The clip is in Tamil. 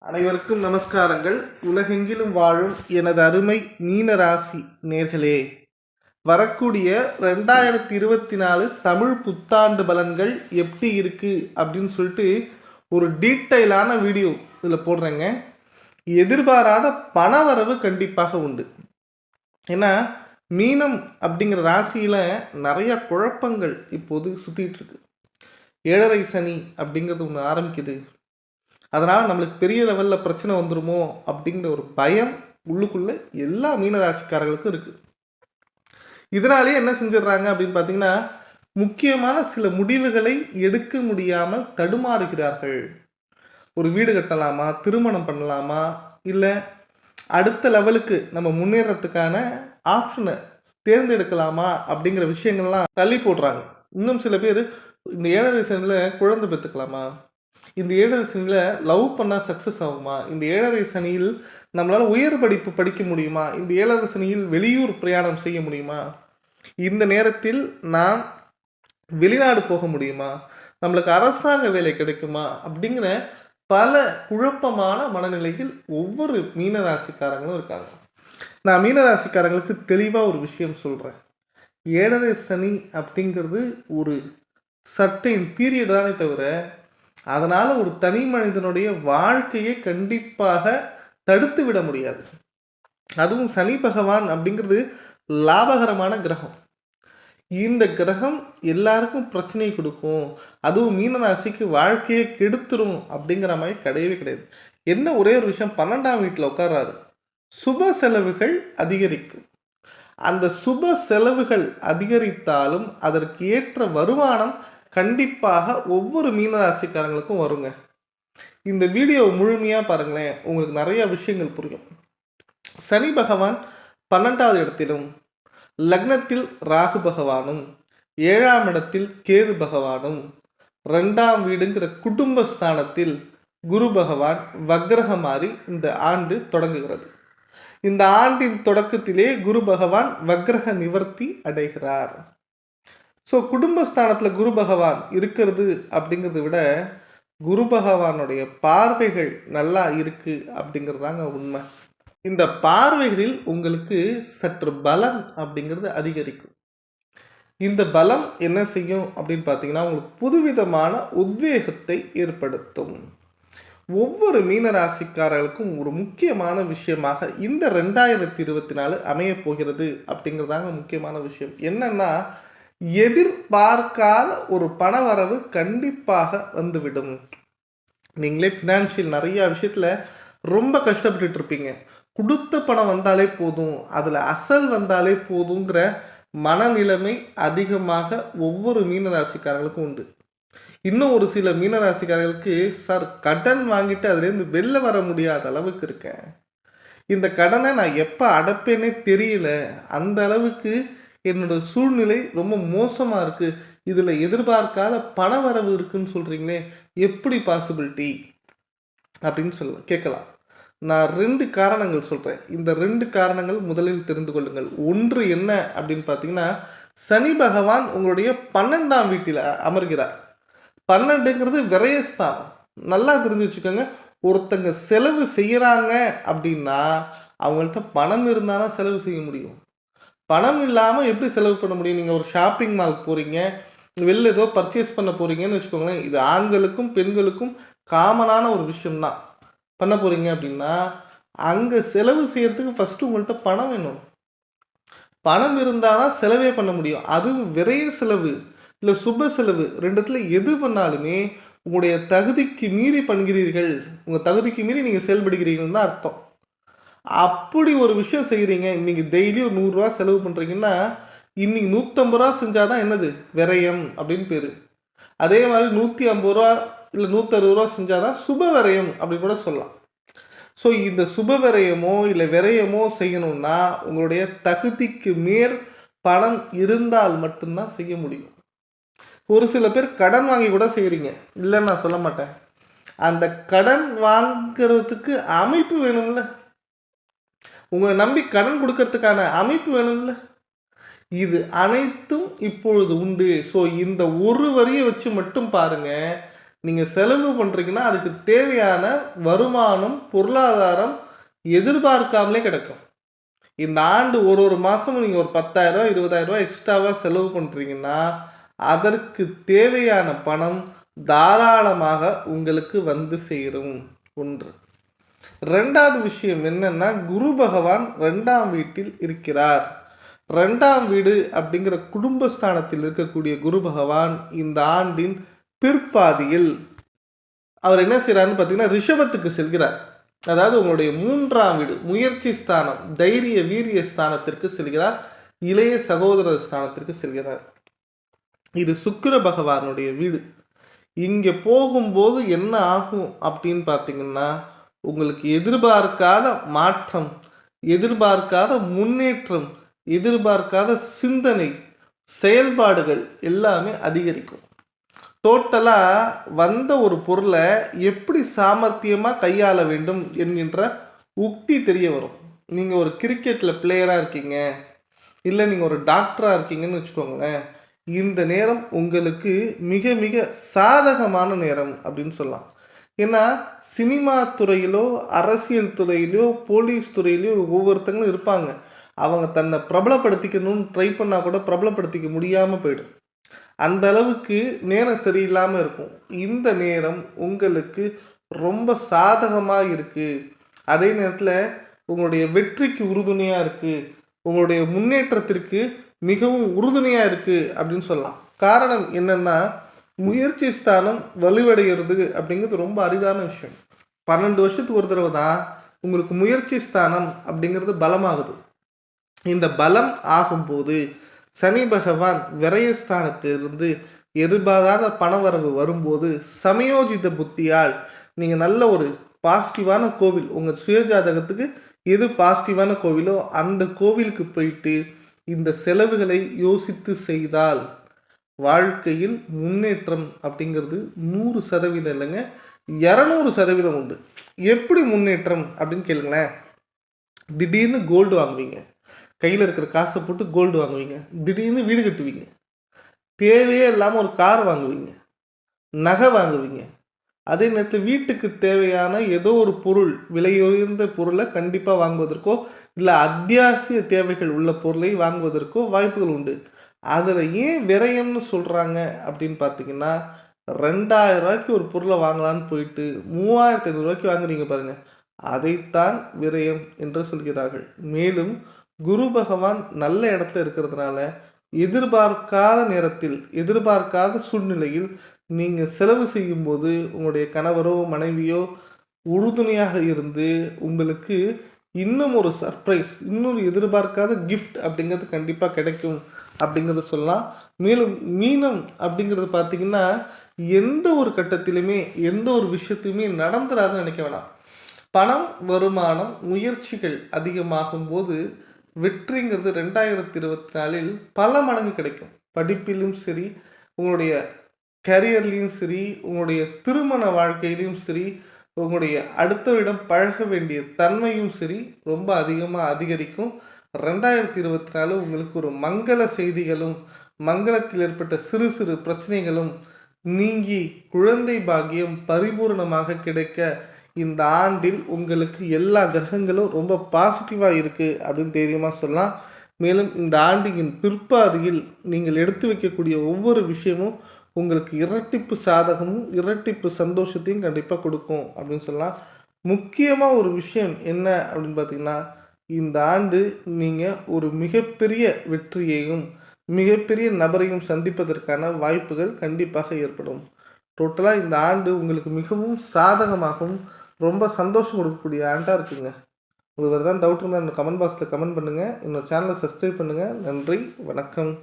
அனைவருக்கும் நமஸ்காரங்கள். உலகெங்கிலும் வாழும் எனது அருமை மீன ராசி நேர்களே. வரக்கூடிய ரெண்டாயிரத்தி இருபத்தி நாலு தமிழ் புத்தாண்டு பலன்கள் எப்படி இருக்கு அப்படின்னு சொல்லிட்டு ஒரு டீட்டெயிலான வீடியோ இதில் போடுறேங்க. எதிர்பாராத பணவரவு கண்டிப்பாக உண்டு. ஏன்னா மீனம் அப்படிங்கிற ராசியில் நிறைய குழப்பங்கள் இப்போது சுற்றிட்டு இருக்கு. ஏழரை சனி அப்படிங்கிறது ஒன்று ஆரம்பிக்குது. அதனால் நம்மளுக்கு பெரிய லெவலில் பிரச்சனை வந்துருமோ அப்படிங்கிற ஒரு பயம் உள்ளுக்குள்ளே எல்லா மீனராசிக்காரர்களுக்கும் இருக்குது இதனாலேயே என்ன செஞ்சிடுறாங்க அப்படின்னு பார்த்தீங்கன்னா முக்கியமான சில முடிவுகளை எடுக்க முடியாமல் தடுமாறுகிறார்கள். ஒரு வீடு கட்டலாமா திருமணம் பண்ணலாமா இல்லை அடுத்த லெவலுக்கு நம்ம முன்னேறத்துக்கான ஆப்ஷனை தேர்ந்தெடுக்கலாமா அப்படிங்கிற விஷயங்கள்லாம் தள்ளி போடுறாங்க. இன்னும் சில பேர் இந்த ஏழரை சனில் குழந்தை பெற்றுக்கலாமா இந்த ஏழரை சனியில் லவ் பண்ணால் சக்ஸஸ் ஆகுமா? இந்த ஏழரை சனியில் நம்மளால் உயர் படிப்பு படிக்க முடியுமா? இந்த ஏழரை சனியில் வெளியூர் பிரயாணம் செய்ய முடியுமா? இந்த நேரத்தில் நாம் வெளிநாடு போக முடியுமா? நம்மளுக்கு அரசாங்க வேலை கிடைக்குமா? அப்படிங்கிற பல குழப்பமான மனநிலையில் ஒவ்வொரு மீனராசிக்காரங்களும் இருக்காங்க. நான் மீனராசிக்காரங்களுக்கு தெளிவாக ஒரு விஷயம் சொல்கிறேன் ஏழரை சனி அப்படிங்கிறது ஒரு சர்டைன் பீரியட் தானே தவிர அதனால் ஒரு தனி மனிதனுடைய வாழ்க்கையை கண்டிப்பாக தடுத்து விட முடியாது. அதுவும் சனி பகவான் அப்படிங்கிறது லாபகரமான கிரகம். இந்த கிரகம் எல்லாருக்கும் பிரச்சனையை கொடுக்கும். அதுவும் மீனராசிக்கு வாழ்க்கையை கெடுத்துரும் அப்படிங்கிற மாதிரி கிடையவே கிடையாது. என்ன ஒரே ஒரு விஷயம் பன்னெண்டாம் வீட்டில் உட்காராரு சுப செலவுகள் அதிகரிக்கும். அந்த சுப செலவுகள் அதிகரித்தாலும் அதற்கு ஏற்ற வருமானம் கண்டிப்பாக ஒவ்வொரு மீனராசிக்காரங்களுக்கும் வருங்க. இந்த வீடியோ முழுமையாக பாருங்களேன் உங்களுக்கு நிறைய விஷயங்கள் புரியும். சனி பகவான் பன்னெண்டாவது இடத்திலும் லக்னத்தில் ராகு பகவானும் ஏழாம் இடத்தில் கேது பகவானும் ரெண்டாம் வீடுங்கிற குடும்ப ஸ்தானத்தில் குரு பகவான் வக்ரகமாறி இந்த ஆண்டு தொடங்குகிறது. இந்த ஆண்டின் தொடக்கத்திலே குரு பகவான் வக்ரக நிவர்த்தி அடைகிறார். ஸோ குடும்பஸ்தானத்தில் குரு பகவான் இருக்கிறது அப்படிங்கிறத விட குரு பகவானுடைய பார்வைகள் நல்லா இருக்கு அப்படிங்கிறதாங்க உண்மை. இந்த பார்வைகளில் உங்களுக்கு சற்று பலம் அப்படிங்கிறது அதிகரிக்கும். இந்த பலம் என்ன செய்யும் அப்படின்னு பார்த்தீங்கன்னா உங்களுக்கு புதுவிதமான உத்வேகத்தை ஏற்படுத்தும். ஒவ்வொரு மீனராசிக்காரர்களுக்கும் ஒரு முக்கியமான விஷயமாக இந்த ரெண்டாயிரத்தி இருபத்தி நாலு அமைய போகிறது அப்படிங்கிறதாங்க முக்கியமான விஷயம். என்னன்னா எதிர்பார்க்காத ஒரு பண வரவு கண்டிப்பாக வந்துவிடும். நீங்களே ஃபினான்ஷியல் நிறையா விஷயத்தில் ரொம்ப கஷ்டப்பட்டுட்டு இருப்பீங்க. கொடுத்த பணம் வந்தாலே போதும். அதில் அசல் வந்தாலே போதுங்கிற மனநிலைமை அதிகமாக ஒவ்வொரு மீனராசிக்காரங்களுக்கும் உண்டு. இன்னும் ஒரு சில மீனராசிக்காரர்களுக்கு சார் கடன் வாங்கிட்டு அதுலேருந்து வெளில வர முடியாத அளவுக்கு இருக்கேன். இந்த கடனை நான் எப்போ அடைப்பேனே தெரியல. அந்த அளவுக்கு என்னோட சூழ்நிலை ரொம்ப மோசமாக இருக்குது இதில் எதிர்பார்க்காத பண வரவு இருக்குன்னு சொல்கிறீங்களே எப்படி பாசிபிலிட்டி அப்படின்னு சொல்ல கேட்கலாம். நான் ரெண்டு காரணங்கள் சொல்கிறேன் இந்த ரெண்டு காரணங்கள் முதலில் தெரிந்து கொள்ளுங்கள். ஒன்று என்ன அப்படின்னு பார்த்தீங்கன்னா சனி பகவான் உங்களுடைய பன்னெண்டாம் வீட்டில் அமர்கிறார். பன்னெண்டுங்கிறது விரயஸ்தானம். நல்லா தெரிஞ்சு வச்சுக்கோங்க ஒருத்தங்க செலவு செய்கிறாங்க அப்படின்னா அவங்கள்ட்ட பணம் இருந்தால் தான் செலவு செய்ய முடியும். பணம் இல்லாமல் எப்படி செலவு பண்ண முடியும்? நீங்கள் ஒரு ஷாப்பிங் மால் போகிறீங்க வெளில ஏதோ பர்ச்சேஸ் பண்ண போகிறீங்கன்னு வச்சுக்கோங்களேன். இது ஆண்களுக்கும் பெண்களுக்கும் காமனான ஒரு விஷயம்தான். பண்ண போகிறீங்க அப்படின்னா அங்கே செலவு செய்கிறதுக்கு ஃபஸ்ட்டு உங்கள்கிட்ட பணம் வேணும். பணம் இருந்தால் தான் செலவே பண்ண முடியும். அதுவும் விரைய செலவு இல்லை சுப செலவு ரெண்டுத்தில் எது பண்ணாலுமே உங்களுடைய தகுதிக்கு மீறி பண்ணுகிறீர்கள் உங்கள் தகுதிக்கு மீறி நீங்கள் செயல்படுகிறீர்கள் தான் அர்த்தம். அப்படி ஒரு விஷயம் செய்கிறீங்க இன்னைக்கு டெய்லி ஒரு நூறுரூவா செலவு பண்ணுறீங்கன்னா இன்னைக்கு நூற்றம்பது ரூபா செஞ்சால் தான் என்னது? விரயம் அப்படின்னு பேர். அதே மாதிரி நூற்றி ஐம்பது ரூபா இல்லை நூற்றறுபது ரூபா செஞ்சால் தான் சுப விரயம் அப்படின்னு கூட சொல்லலாம். ஸோ இந்த சுப விரயமோ இல்லை விரயமோ செய்யணும்னா உங்களுடைய தகுதிக்கு மேற் பணம் இருந்தால் மட்டும்தான் செய்ய முடியும். ஒரு சில பேர் கடன் வாங்கி கூட செய்கிறீங்க இல்லைன்னு நான் சொல்ல மாட்டேன். அந்த கடன் வாங்கிறதுக்கு அமைப்பு வேணும்ல. உங்களை நம்பி கடன் கொடுக்கறதுக்கான அமைப்பு வேணும்ல. இது அனைத்தும் இப்பொழுது உண்டு. ஸோ இந்த ஒரு வரியை வச்சு மட்டும் பாருங்க. நீங்கள் செலவு பண்ணுறீங்கன்னா அதுக்கு தேவையான வருமானம் பொருளாதாரம் எதிர்பார்க்காமலே கிடைக்கும். இந்த ஆண்டு ஒரு ஒரு மாதமும் நீங்கள் ஒரு பத்தாயிரரூவா இருபதாயிரரூவா எக்ஸ்ட்ராவாக செலவு பண்ணுறீங்கன்னா அதற்கு தேவையான பணம் தாராளமாக உங்களுக்கு வந்து சேரும். ஒன்று. ரெண்டாவது விஷயம் என்னன்னா குரு பகவான் ரெண்டாம் வீட்டில் இருக்கிறார். ரெண்டாம் வீடு அப்படிங்கிற குடும்பஸ்தானத்தில் இருக்கக்கூடிய குரு பகவான் இந்த ஆண்டின் பிற்பாதியில் அவர் என்ன செய்கிறாருன்னு பார்த்தீங்கன்னா ரிஷபத்துக்கு செல்கிறார். அதாவது உங்களுடைய மூன்றாம் வீடு முயற்சி ஸ்தானம் தைரிய வீரிய ஸ்தானத்திற்கு செல்கிறார். இளைய சகோதர ஸ்தானத்திற்கு செல்கிறார். இது சுக்கிர பகவானுடைய வீடு. இங்கே போகும்போது என்ன ஆகும் அப்படின்னு பார்த்தீங்கன்னா உங்களுக்கு எதிர்பார்க்காத மாற்றம் எதிர்பார்க்காத முன்னேற்றம் எதிர்பார்க்காத சிந்தனை செயல்பாடுகள் எல்லாமே அதிகரிக்கும். டோட்டலாக வந்த ஒரு பொருளை எப்படி சாமர்த்தியமாக கையாள வேண்டும் என்கின்ற உக்தி தெரிய வரும். நீங்கள் ஒரு கிரிக்கெட்டில் பிளேயராக இருக்கீங்க இல்லை நீங்கள் ஒரு டாக்டராக இருக்கீங்கன்னு வச்சுக்கோங்களேன் இந்த நேரம் உங்களுக்கு மிக மிக சாதகமான நேரம் அப்படின்னு சொல்லலாம். ஏன்னா சினிமா துறையிலோ அரசியல் துறையிலோ போலீஸ் துறையிலோ ஒவ்வொருத்தங்களும் இருப்பாங்க. அவங்க தன்னை பிரபலப்படுத்திக்கணும்னு ட்ரை பண்ணால் கூட பிரபலப்படுத்திக்க முடியாமல் போயிடும். அந்த அளவுக்கு நேரம் சரியில்லாமல் இருக்கும். இந்த நேரம் உங்களுக்கு ரொம்ப சாதகமாக இருக்குது அதே நேரத்தில் உங்களுடைய வெற்றிக்கு உறுதுணையாக இருக்குது உங்களுடைய முன்னேற்றத்திற்கு மிகவும் உறுதுணையாக இருக்குது அப்படின்னு சொல்லலாம். காரணம் என்னென்னா முயற்சி ஸ்தானம் வலுவடைகிறது அப்படிங்கிறது ரொம்ப அரிதான விஷயம். பன்னெண்டு வருஷத்துக்கு ஒரு தடவை தான் உங்களுக்கு முயற்சி ஸ்தானம் அப்படிங்கிறது பலமாகுது. இந்த பலம் ஆகும்போது சனி பகவான் விரயஸ்தானத்திலிருந்து எதிர்பாராத பணவரவு வரும்போது சமயோஜித புத்தியால் நீங்கள் நல்ல ஒரு பாசிட்டிவான கோவில் உங்கள் சுயஜாதகத்துக்கு எது பாசிட்டிவான கோவிலோ அந்த கோவிலுக்கு போயிட்டு இந்த செலவுகளை யோசித்து செய்தால் வாழ்க்கையில் முன்னேற்றம் அப்படிங்கிறது நூறு சதவீதம் இல்லைங்க. இரநூறு சதவீதம் உண்டு. எப்படி முன்னேற்றம் அப்படின்னு கேளுங்களேன். திடீர்னு கோல்டு வாங்குவீங்க. கையில் இருக்கிற காசை போட்டு கோல்டு வாங்குவீங்க. திடீர்னு வீடு கட்டுவீங்க. தேவையே இல்லாமல் ஒரு கார் வாங்குவீங்க. நகை வாங்குவீங்க. அதே நேரத்தில் வீட்டுக்கு தேவையான ஏதோ ஒரு பொருள் விலையுயர்ந்த பொருளை கண்டிப்பாக வாங்குவதற்கோ இல்லை அத்தியாவசிய தேவைகள் உள்ள பொருளை வாங்குவதற்கோ வாய்ப்புகள் உண்டு. அதில் ஏன் விரயம்னு சொல்கிறாங்க அப்படின்னு பார்த்தீங்கன்னா ரெண்டாயிரம் ரூபாய்க்கு ஒரு பொருளை வாங்கலான்னு போயிட்டு மூவாயிரத்தி ஐநூறுரூவாய்க்கு வாங்குறீங்க பாருங்கள் அதைத்தான் விரயம் என்று சொல்கிறார்கள். மேலும் குரு பகவான் நல்ல இடத்துல இருக்கிறதுனால எதிர்பார்க்காத நேரத்தில் எதிர்பார்க்காத சூழ்நிலையில் நீங்கள் செலவு செய்யும்போது உங்களுடைய கணவரோ மனைவியோ உறுதுணையாக இருந்து உங்களுக்கு இன்னும் ஒரு சர்ப்ரைஸ் இன்னொரு எதிர்பார்க்காத கிஃப்ட் அப்படிங்கிறது கண்டிப்பாக கிடைக்கும். அப்படிங்கிறத சொல்லலாம். மேலும் மீனம் அப்படிங்கிறது பார்த்தீங்கன்னா எந்த ஒரு கட்டத்திலுமே எந்த ஒரு விஷயத்தையுமே நடந்துடாதுன்னு நினைக்க வேணாம். பணம் வருமானம் முயற்சிகள் அதிகமாகும் போது வெற்றிங்கிறது ரெண்டாயிரத்தி இருபத்தி நாலில் பல மடங்கு கிடைக்கும். படிப்பிலும் சரி உங்களுடைய கரியர்லேயும் சரி உங்களுடைய திருமண வாழ்க்கையிலையும் சரி உங்களுடைய அடுத்தவரிடம் பழக வேண்டிய தன்மையும் சரி ரொம்ப அதிகமாக அதிகரிக்கும். ரெண்டாயிரத்தி இருபத்தி நாலு உங்களுக்கு ஒரு மங்கள செய்திகளும் மங்களத்தில் ஏற்பட்ட சிறு சிறு பிரச்சனைகளும் நீங்கி குழந்தை பாக்கியம் பரிபூர்ணமாக கிடைக்க இந்த ஆண்டில் உங்களுக்கு எல்லா கிரகங்களும் ரொம்ப பாசிட்டிவாக இருக்குது அப்படின்னு தைரியமாக சொல்லலாம். மேலும் இந்த ஆண்டின் பிற்பாதியில் நீங்கள் எடுத்து வைக்கக்கூடிய ஒவ்வொரு விஷயமும் உங்களுக்கு இரட்டிப்பு சாதகமும் இரட்டிப்பு சந்தோஷத்தையும் கண்டிப்பாக கொடுக்கும் அப்படின்னு சொல்லலாம். முக்கியமாக ஒரு விஷயம் என்ன அப்படின்னு பார்த்தீங்கன்னா இந்த ஆண்டு நீங்கள் ஒரு மிகப்பெரிய வெற்றியையும் மிகப்பெரிய நபரையும் சந்திப்பதற்கான வாய்ப்புகள் கண்டிப்பாக ஏற்படும். டோட்டலாக இந்த ஆண்டு உங்களுக்கு மிகவும் சாதகமாகவும் ரொம்ப சந்தோஷம் கொடுக்கக்கூடிய ஆண்டாக இருக்குங்க. உங்களுக்கு வேறு டவுட் இருந்தால் இந்த கமெண்ட் பாக்ஸில் கமெண்ட் பண்ணுங்கள் இன்னும் சேனலை சப்ஸ்கிரைப் பண்ணுங்கள் நன்றி. வணக்கம்.